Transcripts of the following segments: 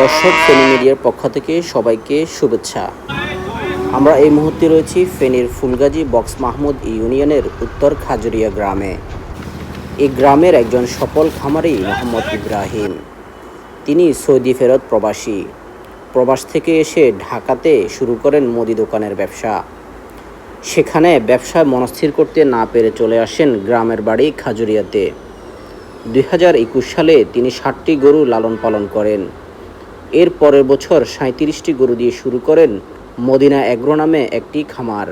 দর্শক ফেনী মিডিয়ার পক্ষ থেকে সবাইকে শুভেচ্ছা। আমরা এই মুহূর্তে রয়েছি ফেনীর ফুলগাজী বক্স মাহমুদ ইউনিয়নের উত্তর খাজুরিয়া গ্রামে। এই গ্রামের একজন সফল খামারি মোহাম্মদ ইব্রাহিম। তিনি সৌদি ফেরত প্রবাসী। প্রবাস থেকে এসে ঢাকাতে শুরু করেন মুদি দোকানের ব্যবসা। সেখানে ব্যবসা মনস্থির করতে না পেরে চলে আসেন গ্রামের বাড়ি খাজুরিয়াতে। দুই হাজার একুশ সালে তিনি ষাটটি গরু লালন পালন করেন। এর পরের বছর সাঁত্রিশটি গরু দিয়ে শুরু করেন মদিনা এগ্রো নামে একটি খামার।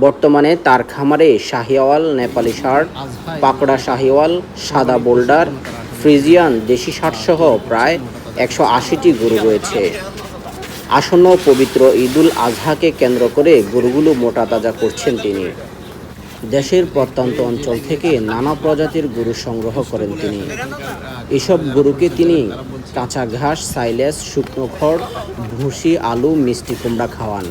বর্তমানে তার খামারে শাহিওয়াল, নেপালি শার্ট, পাকড়া শাহিওয়াল, সাদা বোল্ডার, ফ্রিজিয়ান, দেশি ষাটসহ প্রায় একশো আশিটি গরু রয়েছে। আসন্ন পবিত্র ঈদুল আজহাকে কেন্দ্র করে গরুগুলো মোটা তাজা করছেন তিনি। দেশের প্রত্যন্ত অঞ্চল থেকে নানা প্রজাতির গরু সংগ্রহ করেন তিনি। এসব গরুকে তিনি কাঁচা ঘাস সাইলেস শুকনো খড় ভুসি আলু মিষ্টি কুমড়া খাওয়ান।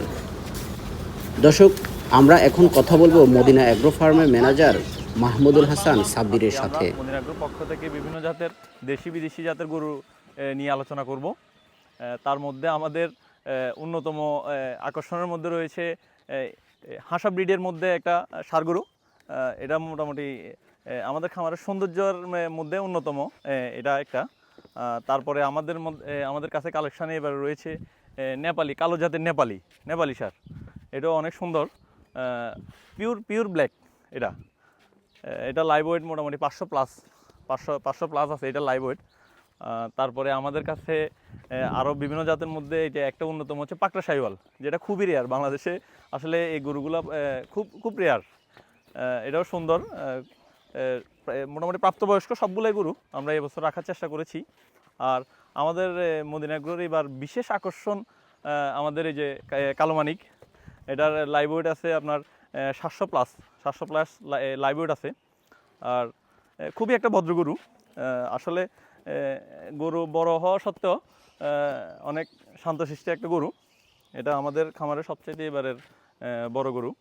দর্শক আমরা এখন কথা বলব মদিনা অ্যাগ্রো ফার্মের ম্যানেজার মাহমুদুল হাসান সাব্বিরের সাথে। পক্ষ থেকে বিভিন্ন জাতের দেশি বিদেশি জাতের গরু নিয়ে আলোচনা করব। তার মধ্যে আমাদের অন্যতম আকর্ষণের মধ্যে রয়েছে হাসা ব্রিডের মধ্যে একটা সার গরু এ, এটা মোটামুটি আমাদের খামারের সৌন্দর্যের মধ্যে অন্যতম এটা একটা। তারপরে আমাদের মধ্যে আমাদের কাছে কালেকশানে এবার রয়েছে নেপালি কালো জাতের নেপালি নেপালি সার। এটাও অনেক সুন্দর পিওর পিওর ব্ল্যাক এটা। এটা লাইভ ওয়েট মোটামুটি পাঁচশো প্লাস পাঁচশো পাঁচশো প্লাস আছে এটা লাইভ ওয়েট তারপরে আমাদের কাছে আরও বিভিন্ন জাতের মধ্যে এটা একটা অন্যতম হচ্ছে পাকড়া সাইওয়াল যেটা খুবই রেয়ার বাংলাদেশে। আসলে এই গরুগুলো খুব খুব রেয়ার এটাও সুন্দর। মোটামুটি প্রাপ্তবয়স্ক সবগুলোই গরু আমরা এবছর রাখার চেষ্টা করেছি। আর আমাদের মদিনাগ্রোর এবার বিশেষ আকর্ষণ আমাদের এই যে কা- কালো মানিক। এটার লাইভ আছে আপনার সাতশো প্লাস সাতশো প্লাস লাইভ ওয়েট আছে। আর খুবই একটা ভদ্র গরু। আসলে গরু বড় হওয়া সত্ত্বেও অনেক শান্তশিষ্ট একটা গরু। এটা আমাদের খামারের সবচেয়ে এবারের বড় গরু।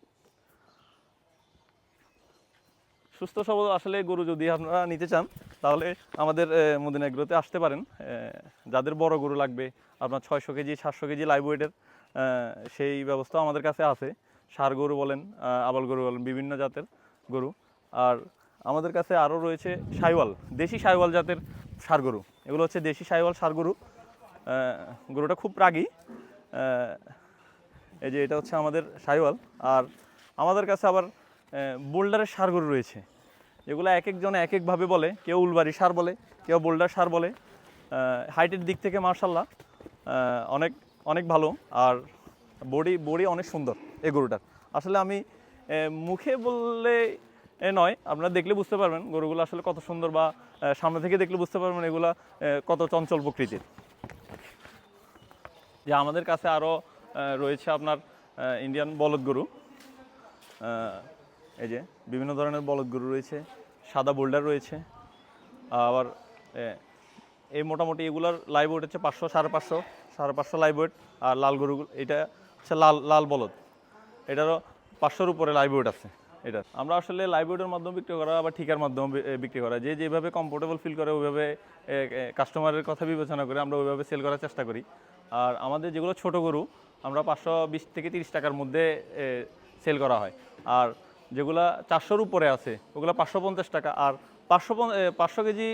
সুস্থ, সবল আসলে গরু যদি আপনারা নিতে চান, তাহলে আমাদের মদিনা আসতে পারেন। যাদের বড় গরু লাগবে, আপনার ছয়শো কেজি, সাতশো কেজি লাইভ ওয়েটের সেই ব্যবস্থা আমাদের কাছে আছে। সার গরু বলেন আবাল গরু বলেন, বিভিন্ন জাতের গরু। আর আমাদের কাছে আরও রয়েছে সাইওয়াল দেশি সাইওয়াল জাতের সার গরু এগুলো হচ্ছে দেশি সাইওয়াল সার গরু গরুটা খুব রাগী। এই যে এটা হচ্ছে আমাদের সাইওয়াল। আর আমাদের কাছে আবার বোল্ডারের সার গরু রয়েছে। যেগুলো এক একজনে এক একভাবে বলে। কেউ উলবাড়ি সার বলে, কেউ বোল্ডার সার বলে। হাইটের দিক থেকে মার্শাল্লাহ অনেক অনেক ভালো। আর বডি বডি অনেক সুন্দর এই গরুটার। আসলে আমি মুখে বললে এ নয়, আপনারা দেখলে বুঝতে পারবেন গরুগুলো আসলে কত সুন্দর বা সামনে থেকে দেখলে বুঝতে পারবেন এগুলা কত চঞ্চল প্রকৃতির। যে আমাদের কাছে আরও রয়েছে আপনার ইন্ডিয়ান বলদ গরু। এই যে বিভিন্ন ধরনের বলদ গরু রয়েছে, সাদা বোল্ডার রয়েছে, আবার এই মোটামুটি এগুলার লাইভ ওয়েট হচ্ছে পাঁচশো, সাড়ে পাঁচশো সাড়ে পাঁচশো লাইভ ওয়েট আর লাল গরুগুলো এটা হচ্ছে লাল লাল বলদ। এটারও পাঁচশোর উপরে লাইভ ওয়েট আছে। এটা। আমরা আসলে লাইভ মাধ্যমে বিক্রি করা আবার ঠিকার মাধ্যমে বিক্রি করা। যে যেভাবে কমফোর্টেবল ফিল করে, ওইভাবে কাস্টমারের কথা বিবেচনা করে আমরা ওইভাবে সেল করার চেষ্টা করি। আর আমাদের যেগুলো ছোট গরু, আমরা পাঁচশো বিশ থেকে তিরিশ টাকার মধ্যে সেল করা হয়। আর যেগুলা চারশোর উপরে আছে, ওগুলো পাঁচশো পঞ্চাশ টাকা। আর পাঁচশো পাঁচশো কেজি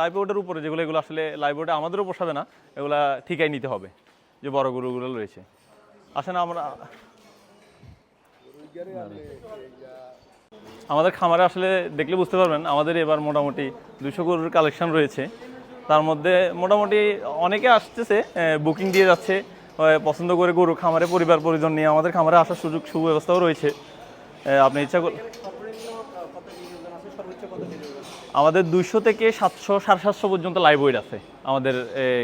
লাইভ উপরে যেগুলো, এগুলো আসলে লাইভ আমাদেরও পোষাবে না, এগুলা ঠিকাই নিতে হবে, যে বড় গরুগুলো রয়েছে। আসলে আমরা আমাদের খামারে আসলে দেখলে বুঝতে পারবেন আমাদের এবার মোটামুটি দুশো গরুর কালেকশন রয়েছে। তার মধ্যে মোটামুটি অনেকে আসতেছে বুকিং দিয়ে যাচ্ছে পছন্দ করে গরু খামারে পরিবার পরিজন নিয়ে আমাদের খামারে আসার সুযোগ সুব্যবস্থাও রয়েছে। আপনি ইচ্ছা আমাদের দুইশো থেকে সাতশো সাড়ে সাতশো পর্যন্ত লাইভ ওয়েট আছে আমাদের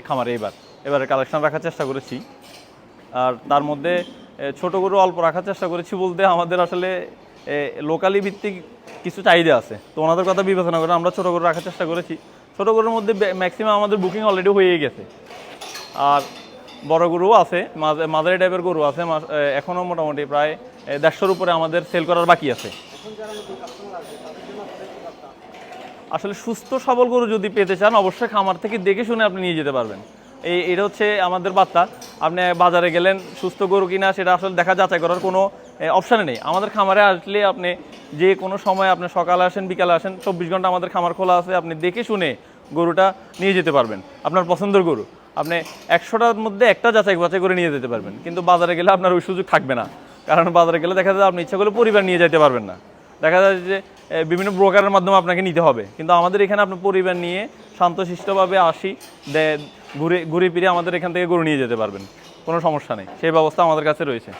খামারে এবার। এবারে কালেকশন রাখার চেষ্টা করেছি। আর তার মধ্যে ছোট গরু অল্প রাখার চেষ্টা করেছি বলতে আমাদের আসলে লোকালি ভিত্তিক কিছু চাহিদা আছে। তো ওনাদের কথা বিবেচনা করে আমরা ছোট গরু রাখার চেষ্টা করেছি। ছোট গরুর মধ্যে ম্যাক্সিমাম আমাদের বুকিং অলরেডি হয়ে গেছে। আর বড় গরুও আছে, মাঝে- মাঝারি টাইপের গরু আছে এখনও মোটামুটি প্রায় দেড়শোর উপরে আমাদের সেল করার বাকি আছে। আসলে সুস্থ সবল গরু যদি পেতে চান, অবশ্যই খামার থেকে দেখে শুনে আপনি নিয়ে যেতে পারবেন। এই এটা হচ্ছে আমাদের বার্তা আপনি বাজারে গেলেন, সুস্থ গরু কিনা সেটা আসলে দেখা যাচাই করার কোনো অপশানে নেই। আমাদের খামারে আসলে আপনি যে কোনো সময় আপনি সকালে আসেন, বিকালে আসেন, চব্বিশ ঘণ্টা আমাদের খামার খোলা আছে, আপনি দেখে শুনে গরুটা নিয়ে যেতে পারবেন। আপনার পছন্দের গরু। আপনি একশোটার মধ্যে একটা যাচাই বাছাই করে নিয়ে যেতে পারবেন। কিন্তু বাজারে গেলে আপনার ওই সুযোগ থাকবে না। কারণ বাজারে গেলে দেখা যায় আপনি ইচ্ছা করলে পরিবার নিয়ে যেতে পারবেন না। দেখা যায় যে বিভিন্ন ব্রোকারের মাধ্যমে আপনাকে নিতে হবে। কিন্তু আমাদের এখানে আপনি পরিবার নিয়ে শান্তশিষ্টভাবে আসি ঘুরে ঘুরে ফিরে আমাদের এখান থেকে গরু নিয়ে যেতে পারবেন। কোনো সমস্যা নেই। সেই ব্যবস্থা আমাদের কাছে রয়েছে।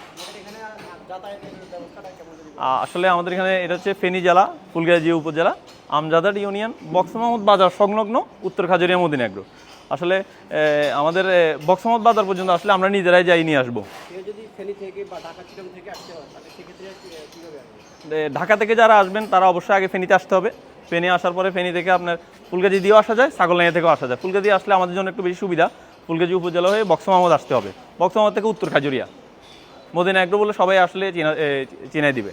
আসলে আমাদের এখানে এটা হচ্ছে ফেনী জেলা ফুলগাজী উপজেলা আমজাদার ইউনিয়ন বক্সমহমদ বাজার সংলগ্ন উত্তর খাজুরিয়া মদিনাগ্র। আসলে আমাদের বক্সমহমদ বাজার পর্যন্ত আসলে আমরা নিজেরাই যাই নিয়ে আসব। ঢাকা থেকে যারা আসবেন তারা অবশ্যই আগে ফেনীতে আসতে হবে। ফেনী আসার পরে ফেনি থেকে আপনার ফুলকেজি দিয়েও আসা যায় ছাগল ছাগলনাইয়া থেকেও আসা যায়। ফুলকেজি আসলে আমাদের জন্য একটু বেশি সুবিধা। ফুলকেজি উপজেলা হয়ে বক্সমাহমদ আসতে হবে। বক্সমাহমদ থেকে উত্তর খাজুরিয়া। মদিনা একটু বলে সবাই আসলে চিনা দিবে।